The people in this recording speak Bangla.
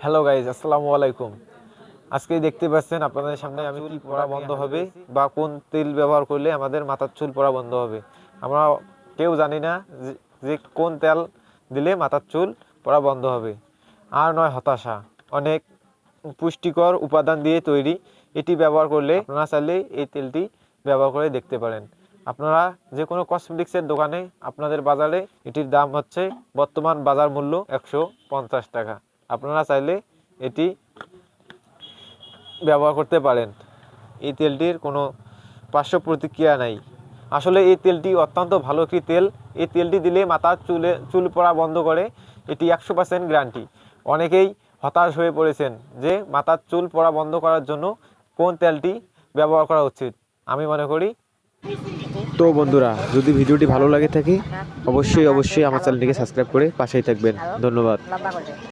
হ্যালো গাইজ আসসালামু আলাইকুম আজকে দেখতে পাচ্ছেন আপনাদের সামনে আমি চুল পড়া বন্ধ হবে বা কোন তেল ব্যবহার করলে আমাদের মাথার চুল পড়া বন্ধ হবে। আমরা কেউ জানি না যে- কোন তেল দিলে মাথার চুল পড়া বন্ধ হবে। আর নয়, হতাশা। অনেক পুষ্টিকর উপাদান দিয়ে তৈরি এটি ব্যবহার করলে আপনারা চাইলে এই তেলটি ব্যবহার করে দেখতে পারেন। আপনারা যে কোনো কসমেটিক্সের দোকানে আপনাদের বাজারে এটির দাম হচ্ছে বর্তমান বাজার মূল্য একশো পঞ্চাশ টাকা। আপনারা চাইলে এটি ব্যবহার করতে পারেন। এই তেলটির কোনো পার্শ্ব প্রতিক্রিয়া নাই। আসলে এই তেলটি অত্যন্ত ভালো একটি তেল। এই তেলটি দিলে মাথার চুলে, চুল পড়া বন্ধ করে। এটি একশো পার্সেন্ট গ্যারান্টি অনেকেই হতাশ হয়ে পড়েছেন যে মাথার চুল পড়া বন্ধ করার জন্য কোন তেলটি ব্যবহার করা উচিত। আমি মনে করি তো বন্ধুরা, যদি ভিডিওটি ভালো লাগে থাকে, অবশ্যই অবশ্যই আমার চ্যানেলটিকে সাবস্ক্রাইব করে পাশেই থাকবেন। ধন্যবাদ।